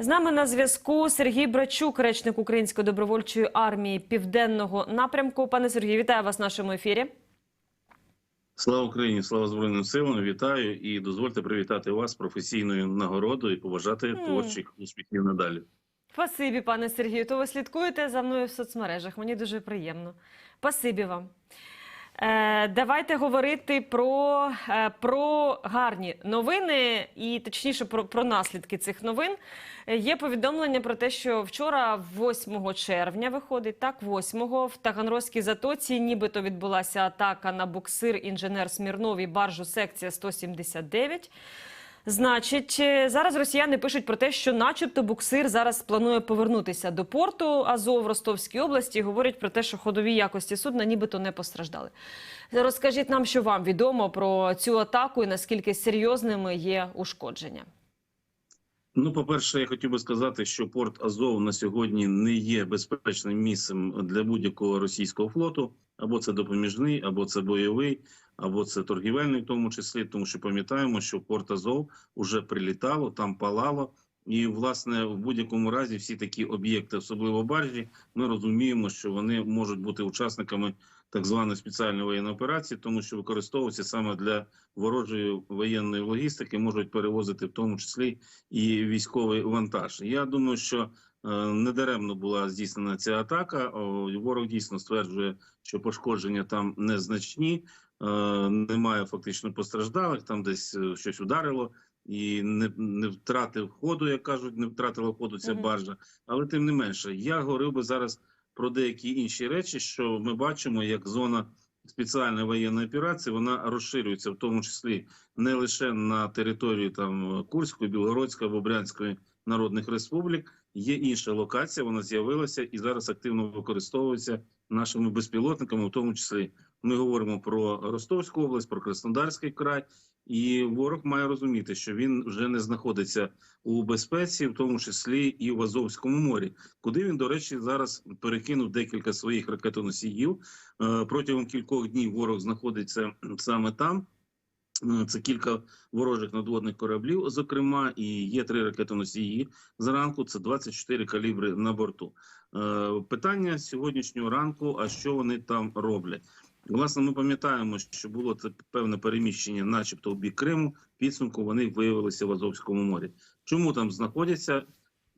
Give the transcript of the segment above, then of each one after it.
З нами на зв'язку Сергій Брачук, речник Української добровольчої армії Південного напрямку. Пане Сергію, вітаю вас в нашому ефірі. Слава Україні, слава Збройним силам. Вітаю і дозвольте привітати вас професійною нагородою і побажати Мгм. творчих успіхів надалі. Спасибі, пане Сергію. То ви слідкуєте за мною в соцмережах. Мені дуже приємно. Спасибі вам. Е, давайте говорити про, е, про гарні новини і точніше про, про наслідки цих новин. Е, Є повідомлення про те, що вчора, 8 червня, виходить так, 8 в Таганрозькій затоці, нібито відбулася атака на буксир інженер Смірнов баржу секція 179. Значить, е, зараз росіяни пишуть про те, що, начебто, буксир зараз планує повернутися до порту Азов в Ростовській області. Говорять про те, що ходові якості судна нібито не постраждали. Розкажіть нам, що вам відомо про цю атаку і наскільки серйозними є ушкодження. Ну, по-перше, я хотів би сказати, що порт Азов на сьогодні не є безпечним місцем для будь-якого російського флоту. Або це допоміжний, або це бойовий, або це торгівельний, в тому числі, тому що пам'ятаємо, що порт Азов вже прилітало, там палало. І, власне, в будь-якому разі всі такі об'єкти, особливо баржі, ми розуміємо, що вони можуть бути учасниками так званої спеціальної воєнної операції, тому що використовуються саме для ворожої воєнної логістики, можуть перевозити в тому числі і військовий вантаж. Я думаю, що е, недаремно була здійснена ця атака. Ворог дійсно стверджує, що пошкодження там незначні, е, немає фактично постраждалих, там десь е, щось ударило. І не, не втратив ходу, як кажуть, не втратила ходу ця баржа. Але тим не менше, я говорив би зараз про деякі інші речі, що ми бачимо, як зона спеціальної воєнної операції вона розширюється, в тому числі не лише на території там Курської, Білгородської або Брянської народних республік. Є інша локація, вона з'явилася і зараз активно використовується нашими безпілотниками. В тому числі ми говоримо про Ростовську область, про Краснодарський край. І ворог має розуміти, що він вже не знаходиться у безпеці, в тому числі і в Азовському морі, куди він, до речі, зараз перекинув декілька своїх ракетоносіїв. Е, Протягом кількох днів ворог знаходиться саме там. Е, Це кілька ворожих надводних кораблів, зокрема, і є три ракетоносії зранку. Це 24 калібри на борту. Е, Питання сьогоднішнього ранку: а що вони там роблять? Власне, ми пам'ятаємо, що було це певне переміщення, начебто, в бік Криму. Підсумку вони виявилися в Азовському морі. Чому там знаходяться?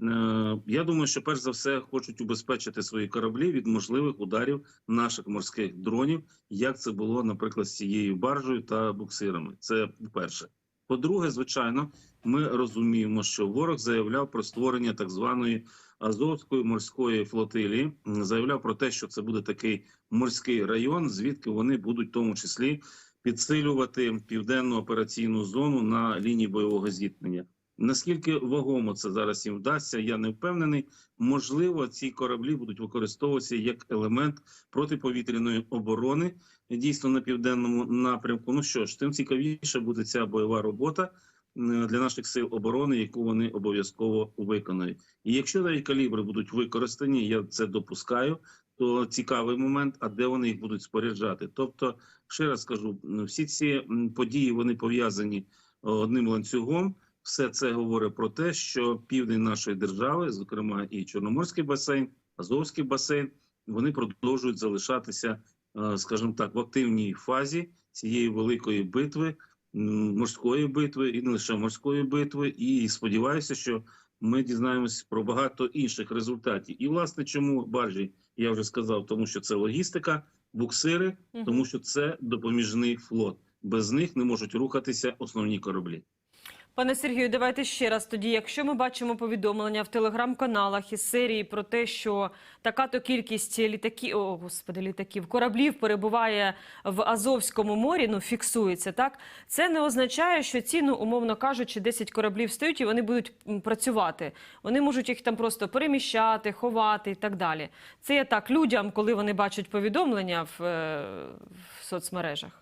Е, Я думаю, що перш за все хочуть убезпечити свої кораблі від можливих ударів наших морських дронів, як це було, наприклад, з цією баржею та буксирами. Це перше. По-друге, звичайно, ми розуміємо, що ворог заявляв про створення так званої Азовської морської флотилії. Заявляв про те, що це буде такий морський район, звідки вони будуть в тому числі підсилювати південну операційну зону на лінії бойового зіткнення. Наскільки вагомо це зараз їм вдасться, я не впевнений. Можливо, ці кораблі будуть використовуватися як елемент протиповітряної оборони дійсно на південному напрямку. Ну що ж, тим цікавіше буде ця бойова робота для наших сил оборони, яку вони обов'язково виконають. І якщо навіть калібри будуть використані, я це допускаю. То цікавий момент, а де вони їх будуть споряджати? Тобто, ще раз скажу, всі ці події вони пов'язані е, одним ланцюгом. Все це говорить про те, що південь нашої держави, зокрема і Чорноморський басейн, Азовський басейн, вони продовжують залишатися, е, скажімо так, в активній фазі цієї великої битви, морської битви, і не лише морської битви. І сподіваюся, що ми дізнаємось про багато інших результатів. І власне, чому баржі я вже сказав, тому що це логістика, буксири, тому що це допоміжний флот. Без них не можуть рухатися основні кораблі. Пане Сергію, давайте ще раз тоді. Якщо ми бачимо повідомлення в телеграм-каналах із серії про те, що така то кількість літаків, о господи, літаків, кораблів перебуває в Азовському морі, ну фіксується так. Це не означає, що ці, ну умовно кажучи, 10 кораблів стоять і вони будуть працювати. Вони можуть їх там просто переміщати, ховати і так далі. Це я так людям, коли вони бачать повідомлення в, е, в соцмережах.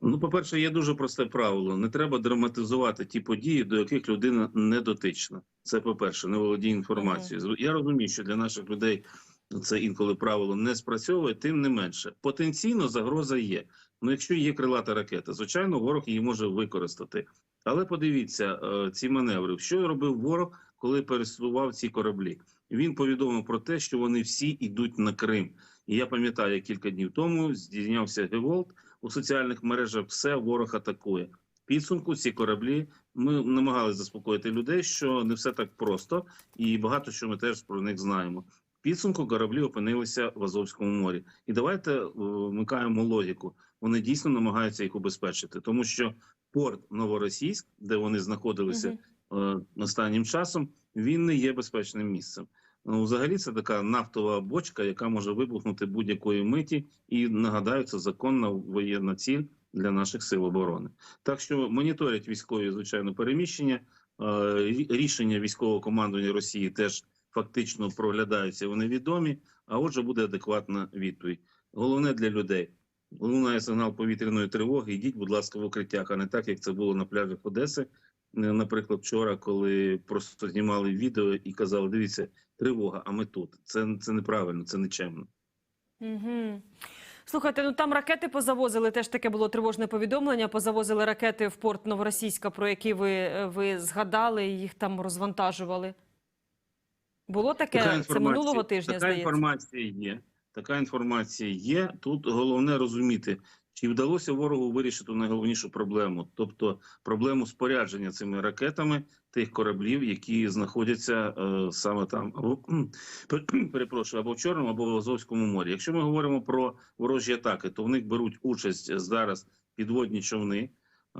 Ну, по-перше, є дуже просте правило: не треба драматизувати ті події, до яких людина не дотична. Це по-перше, не володіє інформацією. Я розумію, що для наших людей це інколи правило не спрацьовує, тим не менше. Потенційно загроза є. Ну, якщо є крилата ракета, звичайно, ворог її може використати. Але подивіться е, ці маневри. Що робив ворог, коли пересував ці кораблі. Він повідомив про те, що вони всі йдуть на Крим. І я пам'ятаю, кілька днів тому здійнявся Геволт у соціальних мережах. Все ворог атакує. Підсумку ці кораблі ми намагалися заспокоїти людей, що не все так просто, і багато що ми теж про них знаємо. Підсумку кораблі опинилися в Азовському морі. І давайте е, вмикаємо логіку. Вони дійсно намагаються їх убезпечити, тому що порт Новоросійськ, де вони знаходилися е, останнім часом, він не є безпечним місцем. Ну, взагалі, це така нафтова бочка, яка може вибухнути будь-якої миті, і нагадаю, це законна воєнна ціль для наших сил оборони. Так що моніторять військові, звичайно, переміщення. Рішення військового командування Росії теж фактично проглядаються. Вони відомі. А отже, буде адекватна відповідь. Головне для людей. Лунає сигнал повітряної тривоги. Йдіть, будь ласка, в укриттях, а не так, як це було на пляжах Одеси. Е, Наприклад, вчора, коли просто знімали відео і казали: дивіться, тривога, а ми тут. Це, це неправильно, це нечемно. Угу. Слухайте, ну там ракети позавозили. Теж таке було тривожне повідомлення. Позавозили ракети в порт Новоросійська, про які ви, е, ви згадали, і їх там розвантажували. Було таке це минулого тижня, така здається. інформація є. Така інформація є. Тут головне розуміти, чи вдалося ворогу вирішити найголовнішу проблему, тобто проблему спорядження цими ракетами тих кораблів, які знаходяться е, саме там, або перепрошую, або в Чорному, або в Азовському морі. Якщо ми говоримо про ворожі атаки, то в них беруть участь зараз підводні човни.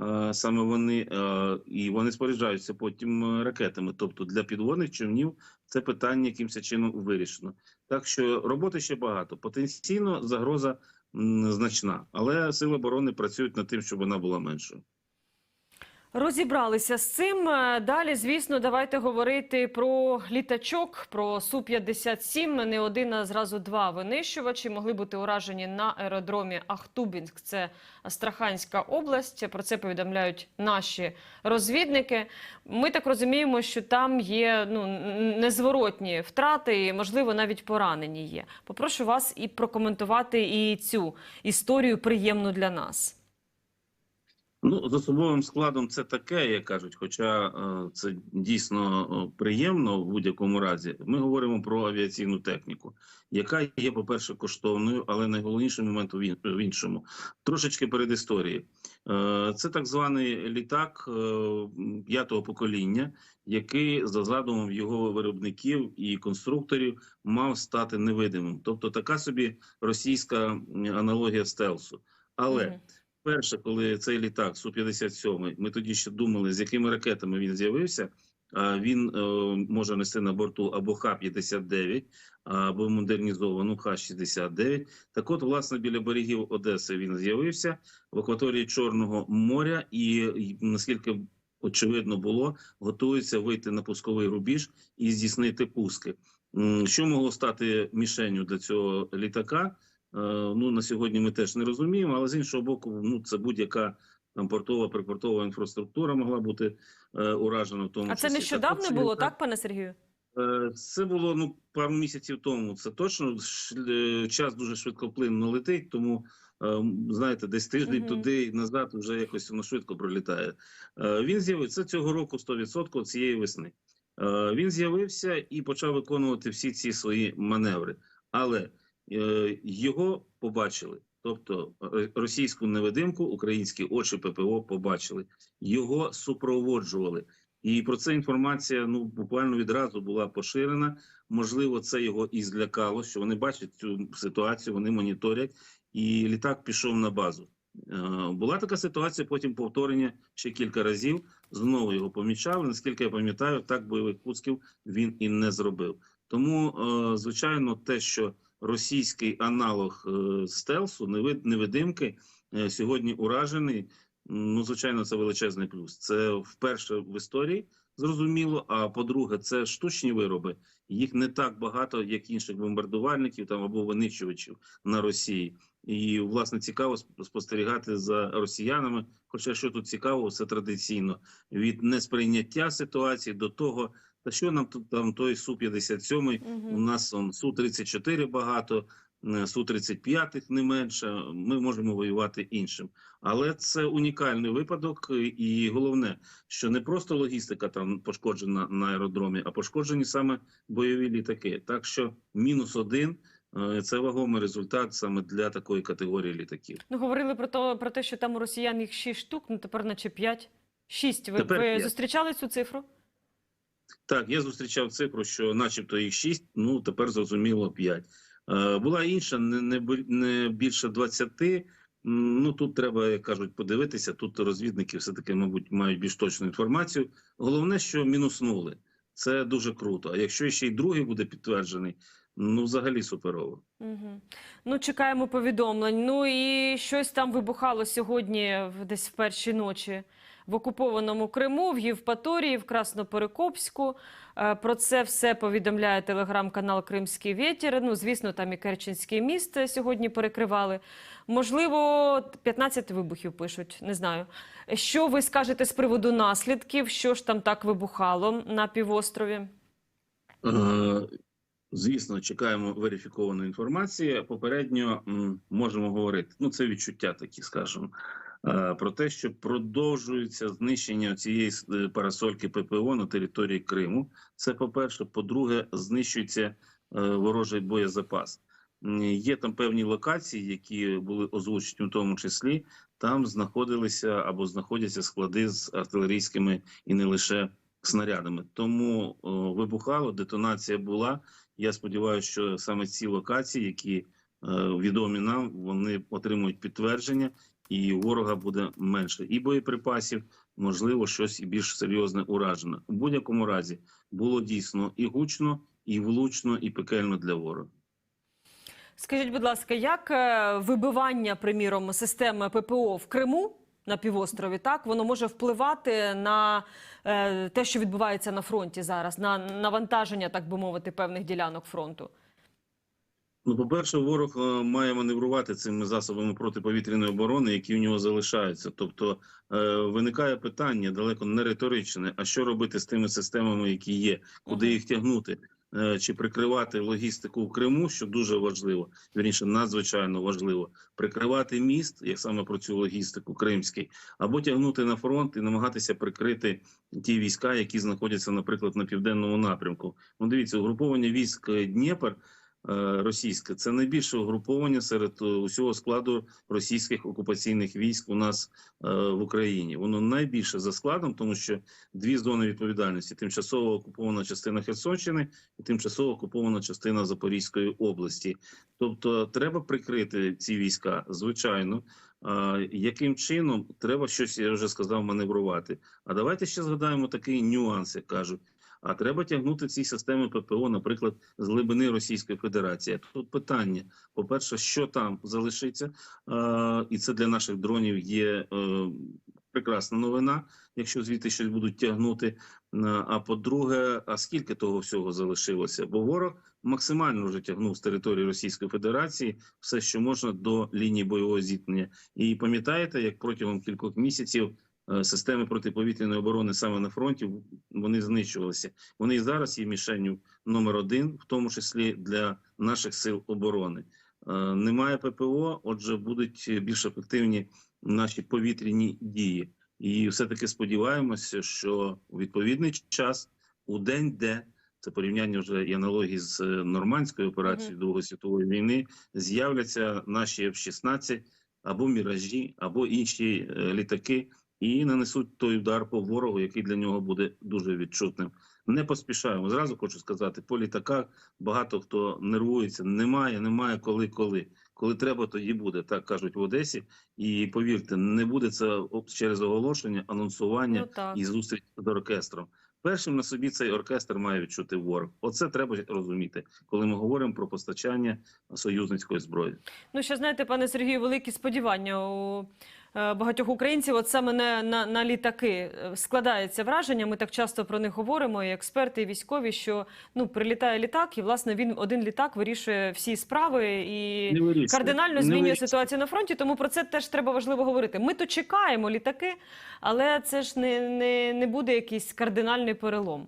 е, Саме вони е, і вони споряджаються потім е, ракетами. Тобто для підводних човнів це питання якимось чином вирішено. Так що роботи ще багато. Потенційно загроза значна, але сили оборони працюють над тим, щоб вона була меншою. Розібралися з цим. Е, Далі, звісно, давайте говорити про літачок, про Су-57. Не один, а зразу два винищувачі могли бути уражені на аеродромі Ахтубінськ. Це Астраханська область. Про це повідомляють наші розвідники. Ми так розуміємо, що там є ну, незворотні втрати, і, можливо, навіть поранені є. Попрошу вас і прокоментувати і цю історію приємну для нас. Ну, з особовим складом це таке, як кажуть, хоча е, це дійсно е, приємно в будь-якому разі. Ми говоримо про авіаційну техніку, яка є, по-перше, коштовною, але найголовніший момент в іншому. Трошечки перед історією. Е, Це так званий літак п'ятого покоління, який за задумом його виробників і конструкторів мав стати невидимим. Тобто така собі російська аналогія стелсу. Але. Перше, коли цей літак Су-57, ми тоді ще думали, з якими ракетами він з'явився. Він е, може нести на борту або Х-59, або модернізовану Х-69. Так от, власне, біля берегів Одеси він з'явився в акваторії Чорного моря, і, наскільки очевидно було, готується вийти на пусковий рубіж і здійснити пуски. Що могло стати мішенню для цього літака? Е, ну на сьогодні ми теж не розуміємо, але з іншого боку, ну це будь-яка там портова припортова інфраструктура могла бути е, уражена в тому А це нещодавно Так було, так, пане Сергію? Е, Це було ну пару місяців тому. Це точно е, час дуже швидкоплинно летить, тому знаєте, десь тиждень Мгм. туди і назад вже якось воно швидко пролітає. Він з'явився цього року 100% цієї весни. Він з'явився і почав виконувати всі ці свої маневри, але його побачили. Тобто е, російську невидимку, українські очі ППО побачили, його супроводжували. І про це інформація ну буквально відразу була поширена. Можливо, це його і злякало, що вони бачать цю ситуацію, вони моніторять, і літак пішов на базу. Е, Була така ситуація, потім повторення ще кілька разів. Знову його помічали. Наскільки я пам'ятаю, так бойових пусків він і не зробив. Тому, е, звичайно, те, що російський аналог е, стелсу, невид- невидимки, е, сьогодні уражений. Ну, звичайно, це величезний плюс. Це вперше в історії зрозуміло. А по-друге, це штучні вироби. Їх не так багато, як інших бомбардувальників там або винищувачів на Росії. І власне цікаво спостерігати за росіянами. Хоча що тут цікаво, все традиційно від несприйняття ситуації до того, та що нам тут там той су 57 у Угу. нас он су 34 багато. Су-35 не менше, ми можемо воювати іншим. Але це унікальний випадок, е, і головне, що не просто логістика там пошкоджена на аеродромі, а пошкоджені саме бойові літаки. Так що мінус один е, це вагомий результат саме для такої категорії літаків. Ну, говорили про, то, про те, що там у росіян їх 6 штук, ну тепер наче 5. 6. Ви, Тепер ви п'ять. зустрічали цю цифру? Так, я зустрічав цифру, що начебто їх 6, ну тепер зрозуміло 5. Е, була інша, не, не, більше 20. Ну тут треба, як кажуть, подивитися. Тут розвідники все-таки, мабуть, мають більш точну інформацію. Головне, що мінуснули. Це дуже круто. А якщо ще й другий буде підтверджений, ну взагалі суперово. Угу. Ну, чекаємо повідомлень. Ну і щось там вибухало сьогодні, десь в першій ночі в окупованому Криму, в Євпаторії, в Красноперекопську. Е, Про це все повідомляє телеграм-канал Кримський Вєтір. Ну, звісно, там і Керченський міст сьогодні перекривали. Можливо, 15 вибухів пишуть, не знаю. Що ви скажете з приводу наслідків? Що ж там так вибухало на півострові? Е, Звісно, чекаємо верифікованої інформації. Попередньо можемо говорити. Ну, це відчуття такі, скажімо, е, про те, що продовжується знищення цієї с- парасольки ППО на території Криму. Це по-перше. По-друге, знищується е, ворожий боєзапас. Є там певні локації, які були озвучені, у тому числі там знаходилися або знаходяться склади з артилерійськими і не лише снарядами. Тому о, вибухало, детонація була. Я сподіваюся, що саме ці локації, які е, відомі нам, вони отримують підтвердження, і ворога буде менше і боєприпасів, можливо, щось і більш серйозне уражено. У будь-якому разі було дійсно і гучно, і влучно, і пекельно для ворога. Скажіть, будь ласка, як е, вибивання, приміром, системи ППО в Криму на півострові, так воно може впливати на е, те, що відбувається на фронті зараз, на навантаження, так би мовити, певних ділянок фронту? Ну, по-перше, ворог е, має маневрувати цими засобами протиповітряної оборони, які у нього залишаються. Тобто е, виникає питання далеко не риторичне: а що робити з тими системами, які є, куди їх тягнути? Е, Чи прикривати логістику в Криму, що дуже важливо, вірніше, надзвичайно важливо, прикривати міст, як саме про цю логістику кримський, або тягнути на фронт і намагатися прикрити ті війська, які знаходяться, наприклад, на південному напрямку. Ну, дивіться, угруповання військ е, Дніпр російське це найбільше угруповання серед е, усього складу російських окупаційних військ у нас е, в Україні. Воно найбільше за складом, тому що дві зони відповідальності: тимчасово окупована частина Херсонщини і тимчасово окупована частина Запорізької області. Тобто, треба прикрити ці війська, звичайно. Яким чином треба щось, я вже сказав, маневрувати? А давайте ще згадаємо такий нюанс, як кажуть. А треба тягнути ці системи ППО, наприклад, з глибини Російської Федерації. Тут питання: по-перше, що там залишиться, а, і це для наших дронів є е, прекрасна новина, якщо звідти щось будуть тягнути. А по-друге, а скільки того всього залишилося? Бо ворог максимально вже тягнув з території Російської Федерації все, що можна до лінії бойового зіткнення. І пам'ятаєте, як протягом кількох місяців е, системи протиповітряної оборони саме на фронті вони знищувалися. Вони і зараз є мішенню номер один, в тому числі для наших сил оборони. Е, Немає ППО, отже, будуть більш ефективні наші повітряні дії. І все-таки сподіваємося, що у відповідний час, у день, де це порівняння вже і аналогії з е, нормандською операцією Другої світової війни, з'являться наші F-16 або міражі, або інші е, літаки, і нанесуть той удар по ворогу, який для нього буде дуже відчутним. Не поспішаємо. Зразу хочу сказати, по літаках багато хто нервується. Немає, немає коли, коли. Коли треба, тоді буде, так кажуть в Одесі. І повірте, не буде це через оголошення, анонсування Ну і зустріч з оркестром. Першим на собі цей оркестр має відчути ворог. Оце треба розуміти, коли ми говоримо про постачання союзницької зброї. Ну, ще знаєте, пане Сергію, великі сподівання у багатьох українців. От саме на, на, на літаки Е, складається враження. Ми так часто про них говоримо, і експерти, і військові, що ну прилітає літак, і власне він один літак вирішує всі справи і кардинально змінює ситуацію на фронті. Тому про це теж треба важливо говорити. Ми то чекаємо літаки, але це ж не, не, не буде якийсь кардинальний перелом.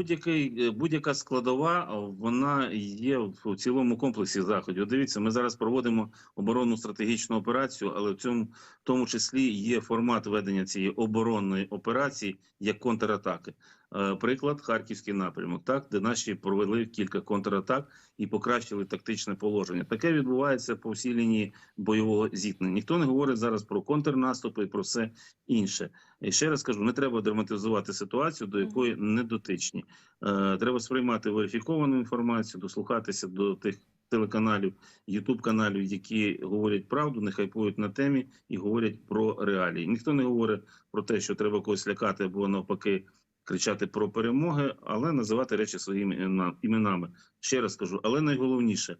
Будь-який, будь-яка складова, вона є в цілому комплексі заходів. Дивіться, ми зараз проводимо оборонну стратегічну операцію, але в цьому в тому числі є формат ведення цієї оборонної операції як контратаки. Е, Приклад Харківський напрямок, так де наші провели кілька контратак і покращили тактичне положення. Таке відбувається по всій лінії бойового зіткнення. Ніхто не говорить зараз про контрнаступи і про все інше. І ще раз кажу, не треба драматизувати ситуацію, до якої не дотичні. Е, треба сприймати верифіковану інформацію, дослухатися до тих телеканалів, ютуб каналів, які говорять правду, не хайпують на темі і говорять про реалії. Ніхто не говорить про те, що треба когось лякати або навпаки кричати про перемоги, але називати речі своїми іменами. Ще раз кажу, але найголовніше.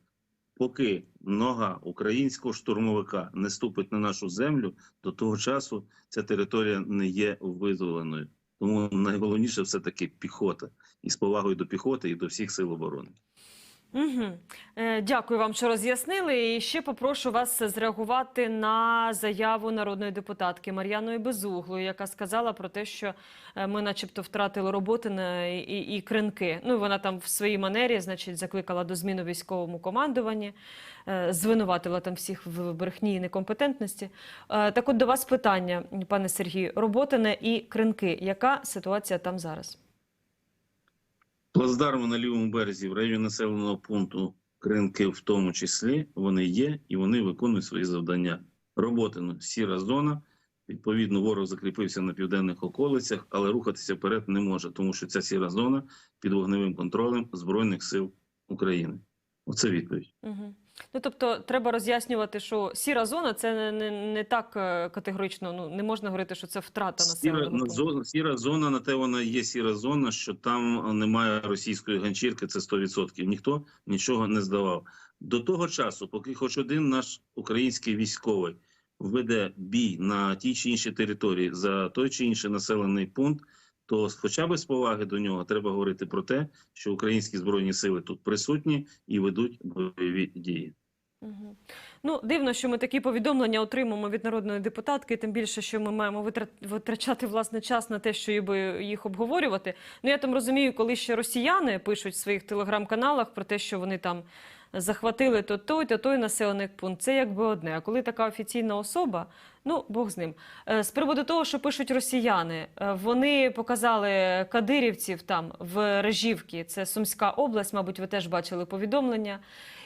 Поки нога українського штурмовика не ступить на нашу землю, до того часу ця територія не є визволеною. Тому найголовніше все таки піхота і з повагою до піхоти і до всіх сил оборони. Угу. Дякую вам, що роз'яснили. І ще попрошу вас зреагувати на заяву народної депутатки Мар'яної Безуглої, яка сказала про те, що е, ми, начебто, втратили роботи на і, і, кринки. Ну, вона там в своїй манері, значить, закликала до зміни військовому командуванні, е, звинуватила там всіх в брехні і некомпетентності. Так от до вас питання, пане Сергію. Роботине і кринки. Яка ситуація там зараз? Плацдарми на лівому березі в районі населеного пункту Кринки, в тому числі, вони є і вони виконують свої завдання. Роботи сіра зона. Відповідно, ворог закріпився на південних околицях, але рухатися вперед не може, тому що ця сіра зона під вогневим контролем Збройних сил України. Оце відповідь. Угу. Ну, тобто, треба роз'яснювати, що сіра зона це не, не, не так е, категорично. Ну не можна говорити, що це втрата Сіра, населеного зона, сіра зона, на те вона є сіра зона, що там немає російської ганчірки, це 100%. Ніхто нічого не здавав. До того часу, поки хоч один наш український військовий веде бій на тій чи іншій території за той чи інший населений пункт, то хоча б з поваги до нього треба говорити про те, що українські збройні сили тут присутні і ведуть бойові дії. Ну, дивно, що ми такі повідомлення отримуємо від народної депутатки, тим більше, що ми маємо витра- витрачати власне час на те, щоб їх обговорювати. Ну, я там розумію, коли ще росіяни пишуть в своїх телеграм-каналах про те, що вони там захватили то той, то той населений пункт. Це якби одне. А коли така офіційна особа, ну Бог з ним. Е, З приводу того, що пишуть росіяни, е, вони показали кадирівців там в Режівці, це Сумська область, мабуть, ви теж бачили повідомлення.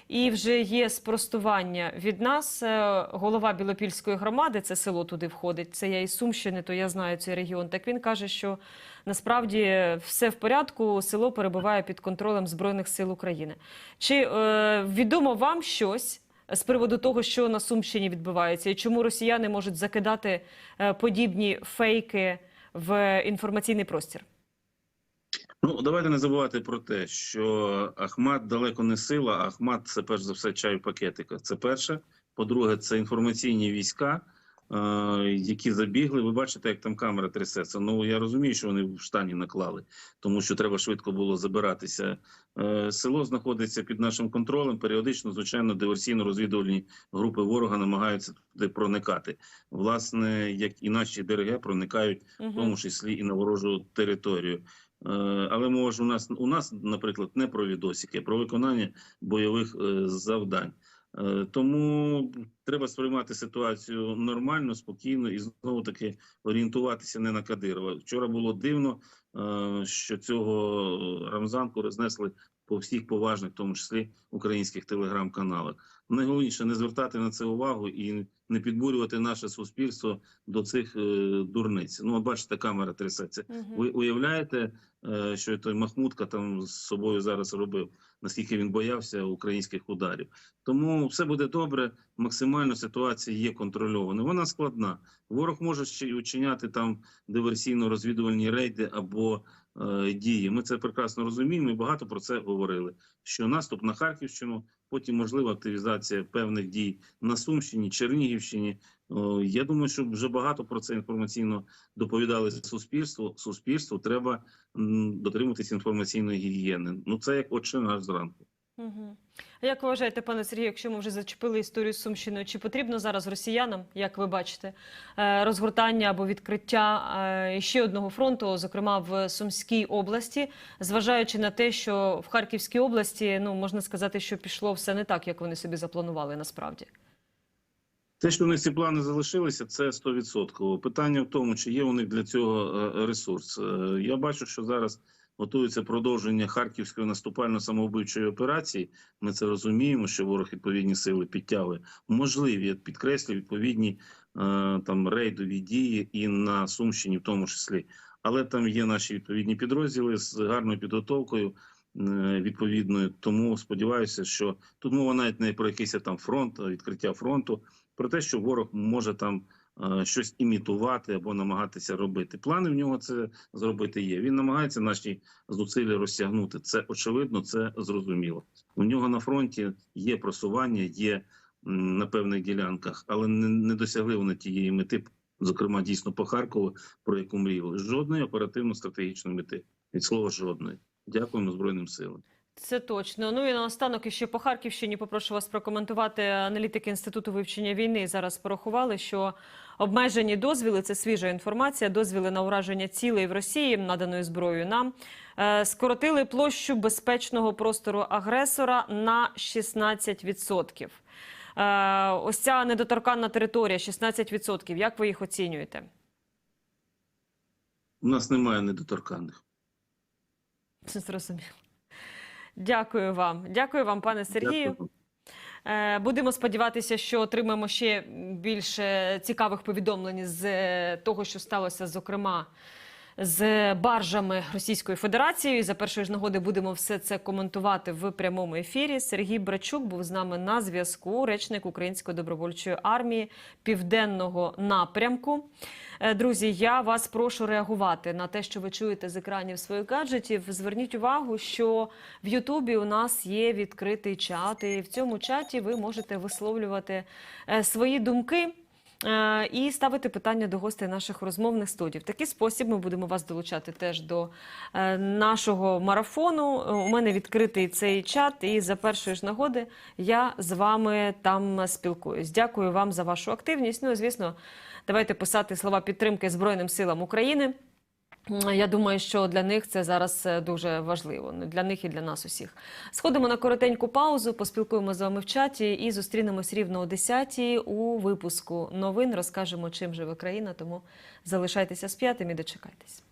І вже є спростування від нас. Е, Голова Білопільської громади, це село туди входить. Це я із Сумщини, то я знаю цей регіон. Так він каже, що насправді все в порядку. Село перебуває під контролем Збройних сил України. Чи е, відомо вам щось з приводу того, що на Сумщині відбувається, і чому росіяни можуть закидати е, подібні фейки в інформаційний простір? Ну, давайте не забувати про те, що Ахмат далеко не сила. Ахмат це перш за все чай в пакетиках. Це перше. По-друге, це інформаційні війська, які забігли. Ви бачите, як там камера трясеться. Ну я розумію, що вони в штані наклали, тому що треба швидко було забиратися. Е, село знаходиться під нашим контролем. Періодично, звичайно, диверсійно-розвідувальні групи ворога намагаються туди проникати. Власне, як і наші ДРГ проникають в тому числі і на ворожу територію. Е, Але може у нас у нас, наприклад, не про відосики, а про виконання бойових е, завдань. Е, Тому треба сприймати ситуацію нормально, спокійно і знову таки орієнтуватися не на Кадирова. Вчора було дивно, е, що цього Рамзанку рознесли по всіх поважних, в тому числі українських телеграм-каналах. Найголовніше не звертати на це увагу і не підбурювати наше суспільство до цих е, дурниць. Ну, от бачите, камера трясеться. Мгм. Ви уявляєте, е, що той Махмутка там з собою зараз робив, наскільки він боявся українських ударів. Тому все буде добре. Максимально ситуація є контрольованою. Вона складна. Ворог може ще й учиняти там диверсійно-розвідувальні рейди або е, дії. Ми це прекрасно розуміємо і багато про це говорили. Що наступ на Харківщину, потім можлива активізація певних дій на Сумщині, Чернігівщині. О, Я думаю, що вже багато про це інформаційно доповідали суспільству. Суспільству треба дотримуватись інформаційної гігієни. Ну це як отче наш зранку. А як вважаєте, пане Сергію, якщо ми вже зачепили історію з Сумщиною, чи потрібно зараз росіянам, як ви бачите, е, розгортання або відкриття е, ще одного фронту, зокрема в Сумській області, зважаючи на те, що в Харківській області, ну можна сказати, що пішло все не так, як вони собі запланували насправді. Те, що у них ці плани залишилися, це 100%. Питання в тому, чи є у них для цього е, ресурс. Я бачу, що зараз готується продовження харківської наступально-самовбивчої операції. Ми це розуміємо, що ворог відповідні сили підтягує. Можливі, підкреслю, відповідні е, там рейдові дії і на Сумщині, в тому числі. Але там є наші відповідні підрозділи з гарною підготовкою. е, Відповідною, тому сподіваюся, що тут мова навіть не про якийсь там фронт, відкриття фронту, про те, що ворог може там щось імітувати або намагатися робити. Плани в нього це зробити є. Він намагається наші зусилля розтягнути. Це очевидно, це зрозуміло. У нього на фронті є просування, є на певних ділянках, але не, не досягли вони тієї мети, зокрема дійсно по Харкову, про яку мріяли. Жодної оперативно-стратегічної мети. Від слова жодної. Дякуємо Збройним силам. Це точно. Ну і наостанок ще по Харківщині попрошу вас прокоментувати. Аналітики інституту вивчення війни зараз порахували, що обмежені дозвіли це свіжа інформація. Дозвіли на ураження цілей в Росії, наданою зброєю нам, е, скоротили площу безпечного простору агресора на 16%. Е, Ось ця недоторканна територія 16%. Як ви їх оцінюєте? У нас немає недоторканних. Це зрозуміло. Дякую вам. Дякую вам, пане Сергію. Дякую. Е, Будемо сподіватися, що отримаємо ще більше цікавих повідомлень з е, того, що сталося, зокрема з баржами Російської Федерації. За першої ж нагоди будемо все це коментувати в прямому ефірі. Сергій Брачук був з нами на зв'язку, речник Української добровольчої армії південного напрямку. Е, Друзі, я вас прошу реагувати на те, що ви чуєте з екранів своїх гаджетів. Зверніть увагу, що в Ютубі у нас є відкритий чат, і в цьому чаті ви можете висловлювати е, свої думки. е, І ставити питання до гостей наших розмовних студій. В такий спосіб ми будемо вас долучати теж до нашого марафону. У мене відкритий цей чат, і за першої ж нагоди я з вами там спілкуюсь. Дякую вам за вашу активність. Ну звісно, давайте писати слова підтримки Збройним силам України. Я думаю, що для них це зараз е, дуже важливо. Ну, Для них і для нас усіх. Сходимо на коротеньку паузу, поспілкуємо з вами в чаті і зустрінемось рівно о 10 у випуску новин. Розкажемо, чим живе країна. Тому залишайтеся з п'ятим і дочекайтесь.